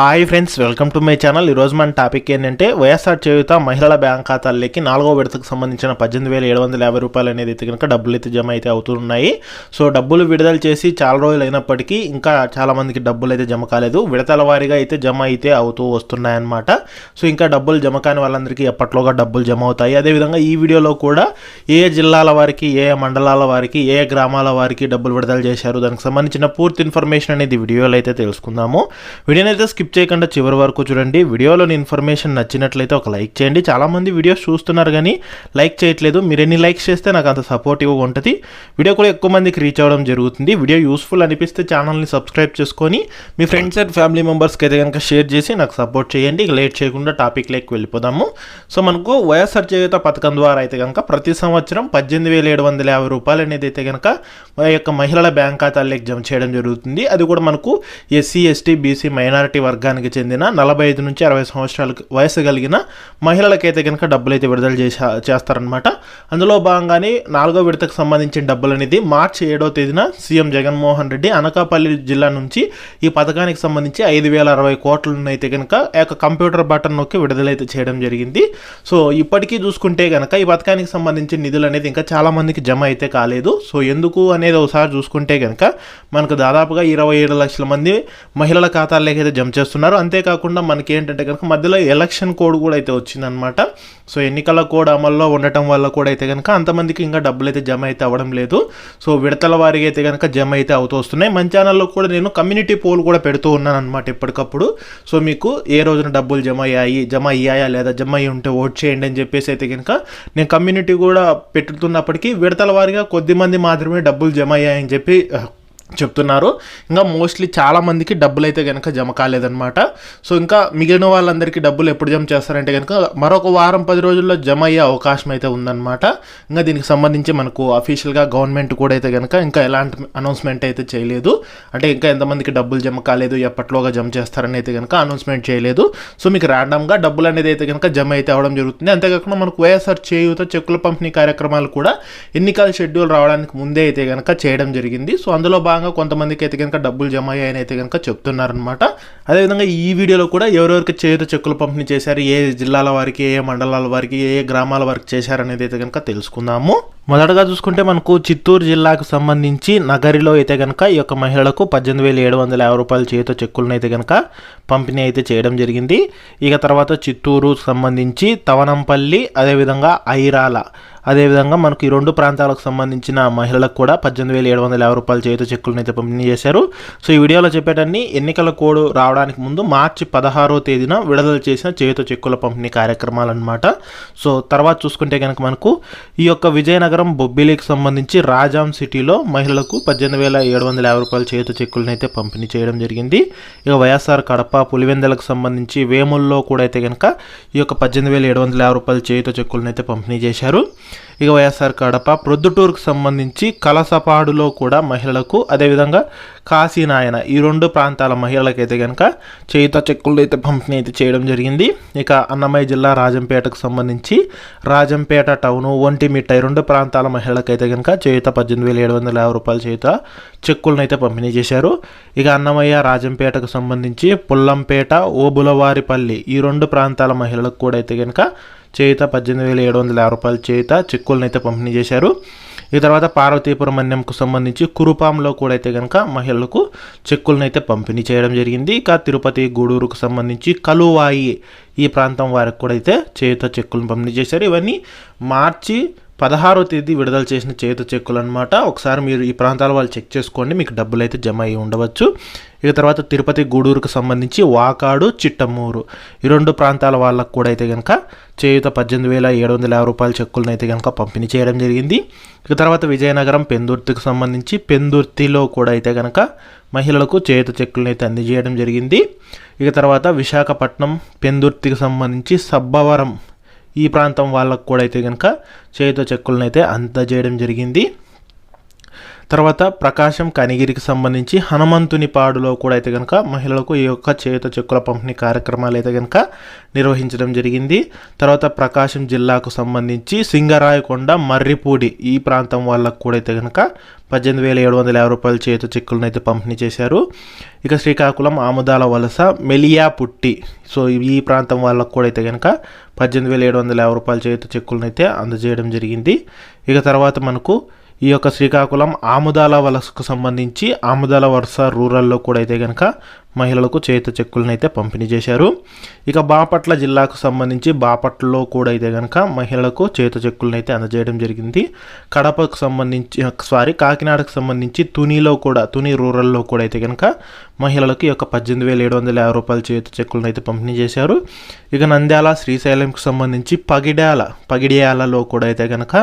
Hi friends welcome to my channel. ఈరోజు మన topic ఏంటంటే వైఎస్ఆర్ చేయుత మహిళల బ్యాంక్ ఖాతాల్లోకి నాలుగో విడతకు సంబంధించిన పద్దెనిమిది వేల ఏడు వందల యాభై రూపాయలు అనేది అయితే కనుక డబ్బులు అయితే జమ అయితే అవుతున్నాయి సో డబ్బులు విడుదల చేసి చాలా రోజులు అయినప్పటికీ ఇంకా చాలామందికి డబ్బులు అయితే జమ కాలేదు. విడతల వారీగా అయితే జమ అయితే అవుతూ వస్తున్నాయన్నమాట. సో ఇంకా డబ్బులు జమ కాని వాళ్ళందరికీ ఎప్పట్లోగా డబ్బులు జమ అవుతాయి. అదేవిధంగా ఈ వీడియోలో కూడా ఏ జిల్లాల వారికి ఏ మండలాల వారికి ఏ ఏ గ్రామాల వారికి డబ్బులు విడుదల చేశారు? దానికి సంబంధించిన పూర్తి ఇన్ఫర్మేషన్ అనేది వీడియోలో అయితే తెలుసుకుందాము. వీడియోని అయితే స్కిప్ చేయకుండా చివరి వరకు చూడండి. వీడియోలోని ఇన్ఫర్మేషన్ నచ్చినట్లయితే ఒక లైక్ చేయండి. చాలామంది వీడియోస్ చూస్తున్నారు కానీ లైక్ చేయట్లేదు. మీరు ఎన్ని లైక్స్ చేస్తే నాకు అంత సపోర్టివ్గా ఉంటుంది వీడియో కూడా ఎక్కువ మందికి రీచ్ అవ్వడం జరుగుతుంది. వీడియో యూస్ఫుల్ అనిపిస్తే ఛానల్ని సబ్స్క్రైబ్ చేసుకొని మీ ఫ్రెండ్స్ అండ్ ఫ్యామిలీ మెంబర్స్కి అయితే కనుక షేర్ చేసి నాకు సపోర్ట్ చేయండి. ఇక లేట్ చేయకుండా టాపిక్ లేక్ వెళ్ళిపోదాము. సో మనకు వైఎస్ఆర్ చేయుత పథకం ద్వారా అయితే కనుక ప్రతి సంవత్సరం పద్దెనిమిది వేల ఏడు వందల యాభై రూపాయలు అనేది అయితే కనుక యొక్క మహిళల బ్యాంక్ ఖాతాల్లోకి జమ చేయడం జరుగుతుంది. అది కూడా మనకు ఎస్సీ ఎస్టీ బీసీ మైనారిటీ వర్గానికి చెందిన నలభై ఐదు నుంచి అరవై సంవత్సరాలకు వయసు కలిగిన మహిళలకైతే కనుక డబ్బులు అయితే విడుదల చేసా చేస్తారనమాట అందులో భాగంగానే నాలుగో విడతకు సంబంధించిన డబ్బులు అనేది మార్చి ఏడో తేదీన సీఎం జగన్మోహన్ రెడ్డి అనకాపల్లి జిల్లా నుంచి ఈ పథకానికి సంబంధించి ఐదు వేల అరవై కోట్లను అయితే కనుక ఆ యొక్క కంప్యూటర్ బటన్ నొక్కి విడుదలైతే చేయడం జరిగింది. సో ఇప్పటికీ చూసుకుంటే కనుక ఈ పథకానికి సంబంధించిన నిధులు అనేది ఇంకా చాలామందికి జమ అయితే కాలేదు. సో ఎందుకు అనేది ఒకసారి చూసుకుంటే కనుక మనకు దాదాపుగా ఇరవై ఏడు లక్షల మంది మహిళల ఖాతాల్లోకి అయితే జమ చేస్తున్నారు. అంతేకాకుండా మనకి ఏంటంటే కనుక మధ్యలో ఎలక్షన్ కోడ్ కూడా అయితే వచ్చిందనమాట సో ఎన్నికల కోడ్ అమల్లో ఉండటం వల్ల కూడా అయితే కనుక అంతమందికి ఇంకా డబ్బులు అయితే జమ అయితే అవ్వడం లేదు. సో విడతల వారికి అయితే కనుక జమ అయితే అవుతూ వస్తున్నాయి. మన ఛానల్లో కూడా నేను కమ్యూనిటీ పోల్ కూడా పెడుతూ ఉన్నాను అనమాట ఎప్పటికప్పుడు. సో మీకు ఏ రోజున డబ్బులు జమ అయ్యాయి జమ అయ్యాయా లేదా జమ అయ్యి ఉంటే ఓట్ చేయండి అని చెప్పేసి అయితే కనుక నేను కమ్యూనిటీ కూడా పెట్టుతున్నప్పటికీ విడతల వారిగా కొద్ది మంది మాత్రమే డబ్బులు జమ అయ్యాయని చెప్పి చెప్తున్నారు. ఇంకా మోస్ట్లీ చాలామందికి డబ్బులు అయితే కనుక జమ కాలేదన్నమాట. సో ఇంకా మిగిలిన వాళ్ళందరికీ డబ్బులు ఎప్పుడు జమ చేస్తారంటే కనుక మరొక వారం పది రోజుల్లో జమ అయ్యే అవకాశం అయితే ఉందన్నమాట. ఇంకా దీనికి సంబంధించి మనకు అఫీషియల్గా గవర్నమెంట్ కూడా అయితే కనుక ఇంకా ఎలాంటి అనౌన్స్మెంట్ అయితే చేయలేదు. అంటే ఇంకా ఎంతమందికి డబ్బులు జమ కాలేదు ఎప్పట్లోగా జమ చేస్తారని అయితే కనుక అనౌన్స్మెంట్ చేయలేదు. సో మీకు ర్యాండమ్గా డబ్బులు అనేది అయితే కనుక జమ అయితే అవడం జరుగుతుంది. అంతేకాకుండా మనకు వైఎస్ఆర్ చేయూత చెక్కుల పంపిణీ కార్యక్రమాలు కూడా ఎన్నికల షెడ్యూల్ రావడానికి ముందే అయితే కనుక చేయడం జరిగింది. సో అందులో భాగంగా కొంతమందికి అయితే కనుక డబ్బులు జమ అయ్యాయని అయితే కనుక చెప్తున్నారనమాట అదేవిధంగా ఈ వీడియోలో కూడా ఎవరెవరికి చేత చెక్కులు పంపిణీ చేశారు ఏ జిల్లాల వారికి ఏ మండలాల వారికి ఏ ఏ గ్రామాల వారికి చేశారనేది అయితే కనుక తెలుసుకుందాము. మొదటగా చూసుకుంటే మనకు చిత్తూరు జిల్లాకు సంబంధించి నగరిలో అయితే కనుక ఈ యొక్క మహిళలకు పద్దెనిమిది వేల ఏడు వందల యాభై రూపాయల చేతితో చెక్కులను అయితే కనుక పంపిణీ అయితే చేయడం జరిగింది. ఇక తర్వాత చిత్తూరు సంబంధించి తవనంపల్లి అదేవిధంగా ఐరాల అదేవిధంగా మనకు ఈ రెండు ప్రాంతాలకు సంబంధించిన మహిళలకు కూడా పద్దెనిమిది వేల ఏడు వందల యాభై రూపాయల చేతితో చెక్కులను అయితే పంపిణీ చేశారు. సో ఈ వీడియోలో చెప్పేటన్ని ఎన్నికల కోడ్ రావడానికి ముందు మార్చి పదహారో తేదీన విడుదల చేసిన చేతితో చెక్కుల పంపిణీ కార్యక్రమాలు అనమాట సో తర్వాత చూసుకుంటే కనుక మనకు ఈ యొక్క విజయనగరం బొబ్బిలికి సంబంధించి రాజాం సిటీలో మహిళలకు పద్దెనిమిది వేల ఏడు వందల యాభై రూపాయల చేతితో చెక్కులను అయితే పంపిణీ చేయడం జరిగింది. ఇక వైఎస్ఆర్ కడప పులివెందలకు సంబంధించి వేముల్లో కూడా అయితే కనుక ఈ యొక్క పద్దెనిమిది వేల ఏడు వందల యాభై రూపాయల చేతితో చెక్కులను అయితే పంపిణీ చేశారు. ఇక వైఎస్ఆర్ కడప ప్రొద్దుటూరుకు సంబంధించి కలసపాడులో కూడా మహిళలకు అదేవిధంగా కాశీనాయన ఈ రెండు ప్రాంతాల మహిళలకైతే కనుక చేయుత చెక్కులు అయితే పంపిణీ అయితే చేయడం జరిగింది. ఇక అన్నమయ్య జిల్లా రాజంపేటకు సంబంధించి రాజంపేట టౌను ఒంటిమిట్ట ఈ రెండు ప్రాంతాల మహిళలకైతే కనుక చేయుత పద్దెనిమిది వేల ఏడు వందల యాభై రూపాయల చేయుత చెక్కులను అయితే పంపిణీ చేశారు. ఇక అన్నమయ్య రాజంపేటకు సంబంధించి పుల్లంపేట ఓబులవారిపల్లి ఈ రెండు ప్రాంతాల మహిళలకు కూడా అయితే కనుక చేయుత పద్దెనిమిది వేల ఏడు వందల యాభై రూపాయల చేయుత చెక్కులను అయితే పంపిణీ చేశారు. ఈ తర్వాత పార్వతీపురం మన్యంకు సంబంధించి కురుపాంలో కూడా అయితే కనుక మహిళలకు చెక్కులను అయితే పంపిణీ చేయడం జరిగింది. ఇక తిరుపతి గూడూరుకు సంబంధించి కలువాయి ఈ ప్రాంతం వారికి కూడా అయితే చేయుత చెక్కులను పంపిణీ చేశారు. ఇవన్నీ మార్చి పదహారో తేదీ విడుదల చేసిన చేతి చెక్కులు అనమాట ఒకసారి మీరు ఈ ప్రాంతాల వాళ్ళు చెక్ చేసుకోండి మీకు డబ్బులు అయితే జమ అయ్యి ఉండవచ్చు. ఇక తర్వాత తిరుపతి గూడూరుకు సంబంధించి వాకాడు చిట్టమూరు ఈ రెండు ప్రాంతాల వాళ్ళకు కూడా అయితే కనుక చేయుత పద్దెనిమిది వేల ఏడు వందల యాభై రూపాయల చెక్కులను అయితే కనుక పంపిణీ చేయడం జరిగింది. ఇక తర్వాత విజయనగరం పెందుర్తికి సంబంధించి పెందుర్తిలో కూడా అయితే కనుక మహిళలకు చేయుత చెక్కులను అయితే అందజేయడం జరిగింది. ఇక తర్వాత విశాఖపట్నం పెందుర్తికి సంబంధించి సబ్బవరం ఈ ప్రాంతం వాళ్ళకు కూడా అయితే కనుక చేతితో చెక్కులను అయితే అందజేయడం జరిగింది. తర్వాత ప్రకాశం కనిగిరికి సంబంధించి హనుమంతుని పాడులో కూడా అయితే కనుక మహిళలకు ఈ యొక్క చేత చెక్కుల పంపిణీ కార్యక్రమాలు అయితే కనుక నిర్వహించడం జరిగింది. తర్వాత ప్రకాశం జిల్లాకు సంబంధించి సింగరాయకొండ మర్రిపూడి ఈ ప్రాంతం వాళ్ళకు కూడా అయితే కనుక పద్దెనిమిది వేల ఏడు వందల యాభై రూపాయల చేత చెక్కులను అయితే పంపిణీ చేశారు. ఇక శ్రీకాకుళం ఆముదాల వలస మెలియా పుట్టి సో ఈ ప్రాంతం వాళ్ళకు కూడా అయితే కనుక పద్దెనిమిది వేల ఏడు వందల యాభై రూపాయల చేత చెక్కులను అయితే అందజేయడం జరిగింది. ఇక తర్వాత మనకు ఈ యొక్క శ్రీకాకుళం ఆముదాల వలసకు సంబంధించి ఆముదాల వలస రూరల్లో కూడా అయితే కనుక మహిళలకు చేత చెక్కులను అయితే పంపిణీ చేశారు. ఇక బాపట్ల జిల్లాకు సంబంధించి బాపట్లలో కూడా అయితే కనుక మహిళలకు చేత చెక్కులను అయితే అందజేయడం జరిగింది. కడపకు సంబంధించి సారీ కాకినాడకు సంబంధించి తునిలో కూడా తుని రూరల్లో కూడా అయితే కనుక మహిళలకు ఈ యొక్క పద్దెనిమిది వేల ఏడు వందల యాభై రూపాయల చేత చెక్కులను అయితే పంపిణీ చేశారు. ఇక నంద్యాల శ్రీశైలంకు సంబంధించి పగిడ్యాల పగిడ్యాలలో కూడా అయితే కనుక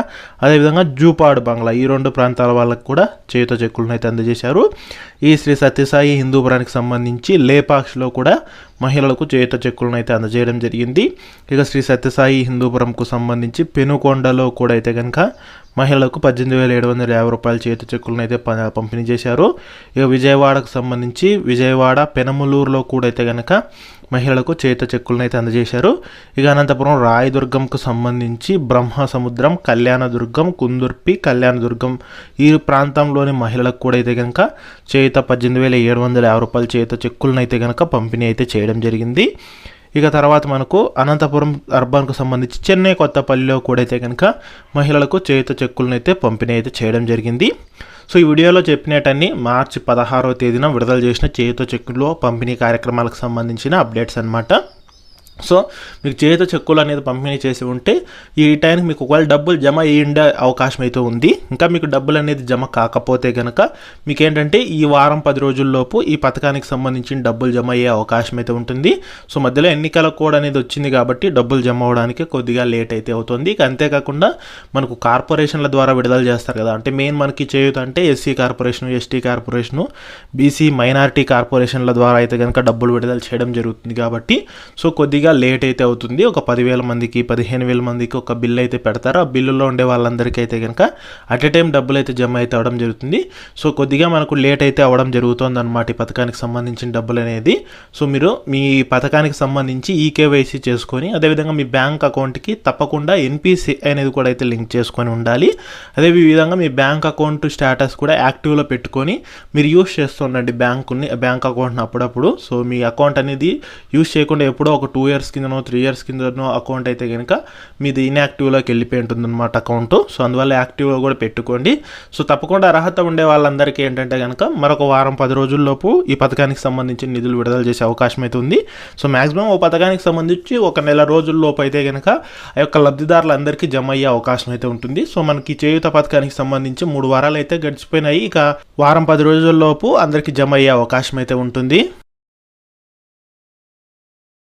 అదేవిధంగా జూపాడు బంగ్లా ఈ రెండు ప్రాంతాల వాళ్ళకు కూడా చేత చెక్కులను అయితే అందజేశారు. ఈ శ్రీ సత్యసాయి హిందూపురానికి సంబంధించి లేపాక్షిలో కూడా మహిళలకు చేత చెక్కులను అయితే అందజేయడం జరిగింది. ఇక శ్రీ సత్యసాయి హిందూపురంకు సంబంధించి పెనుకొండలో కూడా అయితే కనుక మహిళలకు పద్దెనిమిది వేల ఏడు వందల యాభై రూపాయల చేతి చెక్కులను అయితే ప- పంపిణీ చేశారు. ఇక విజయవాడకు సంబంధించి విజయవాడ పెనమలూరులో కూడా అయితే కనుక మహిళలకు చేత చెక్కులను అయితే అందజేశారు. ఇక అనంతపురం రాయదుర్గంకు సంబంధించి బ్రహ్మ సముద్రం కళ్యాణదుర్గం కుందుర్పి కళ్యాణదుర్గం ఈ ప్రాంతంలోని మహిళలకు కూడా అయితే కనుక చేత పద్దెనిమిది వేల ఏడు వందల యాభై రూపాయల చేత చెక్కులను అయితే కనుక పంపిణీ అయితే చేయడం జరిగింది. ఇక తర్వాత మనకు అనంతపురం అర్బన్కు సంబంధించి చెన్నై కొత్తపల్లిలో కూడా అయితే కనుక మహిళలకు చేత చెక్కులను అయితే పంపిణీ అయితే చేయడం జరిగింది. సో ఈ వీడియోలో చెప్పినట్టన్ని మార్చి పదహారవ తేదీన విడుదల చేసిన చేతితో చెక్కులో పంపిణీ కార్యక్రమాలకు సంబంధించిన అప్డేట్స్ అన్నమాట. సో మీకు చేత చెక్కులు అనేది పంపిణీ చేసి ఉంటే ఈ టైంకి మీకు ఒకవేళ డబ్బులు జమ అయ్యిండే అవకాశం అయితే ఉంది. ఇంకా మీకు డబ్బులు అనేది జమ కాకపోతే కనుక మీకు ఏంటంటే ఈ వారం పది రోజుల్లోపు ఈ పథకానికి సంబంధించిన డబ్బులు జమ అయ్యే అవకాశం అయితే ఉంటుంది. సో మధ్యలో ఎన్నికల కోడ్ అనేది వచ్చింది కాబట్టి డబ్బులు జమ అవడానికి కొద్దిగా లేట్ అయితే అవుతుంది. ఇక అంతేకాకుండా మనకు కార్పొరేషన్ల ద్వారా విడుదల చేస్తారు కదా. అంటే మెయిన్ మనకి చేయూత అంటే SC corporation ST corporation BC minority కార్పొరేషన్ల ద్వారా అయితే కనుక డబ్బులు విడుదల చేయడం జరుగుతుంది కాబట్టి సో కొద్దిగా లేట్ అయితే అవుతుంది. ఒక పదివేల మందికి పదిహేను వేల మందికి ఒక బిల్ అయితే పెడతారు. ఆ బిల్లులో ఉండే వాళ్ళందరికీ అయితే కనుక అట్ ఎ టైం డబ్బులు అయితే జమ అయితే అవడం జరుగుతుంది. సో కొద్దిగా మనకు లేట్ అయితే అవ్వడం జరుగుతుంది అనమాట ఈ పథకానికి సంబంధించిన డబ్బులు అనేది. సో మీరు మీ పథకానికి సంబంధించి ఈకేవైసీ చేసుకొని అదేవిధంగా మీ బ్యాంక్ అకౌంట్కి తప్పకుండా ఎన్పిసి అనేది కూడా అయితే లింక్ చేసుకొని ఉండాలి. అదే విధంగా మీ బ్యాంక్ అకౌంట్ స్టేటస్ కూడా యాక్టివ్లో పెట్టుకొని మీరు యూస్ చేస్తుండండి బ్యాంకుని బ్యాంక్ అకౌంట్ని అప్పుడప్పుడు. సో మీ అకౌంట్ అనేది యూస్ చేయకుండా ఎప్పుడో ఒక టూ ఇయర్స్ ఇయర్స్ కిందనో త్రీ ఇయర్స్ కిందనో అకౌంట్ అయితే కనుక మీది ఇన్యాక్టివ్లోకి వెళ్ళిపోయి ఉంటుంది అనమాట అకౌంట్ సో అందువల్ల యాక్టివ్గా కూడా పెట్టుకోండి. సో తప్పకుండా అర్హత ఉండే వాళ్ళందరికీ ఏంటంటే కనుక మరొక వారం పది రోజుల్లోపు ఈ పథకానికి సంబంధించిన నిధులు విడుదల చేసే అవకాశం అయితే ఉంది. సో మాక్సిమం ఓ పథకానికి సంబంధించి ఒక నెల రోజుల్లోపు అయితే కనుక ఆ యొక్క లబ్ధిదారులందరికీ జమ అయ్యే అవకాశం అయితే ఉంటుంది. సో మనకి చేయుత పథకానికి సంబంధించి మూడు వారాలు అయితే గడిచిపోయినాయి. ఇక వారం పది రోజుల్లోపు అందరికీ జమ అయ్యే అవకాశం అయితే ఉంటుంది.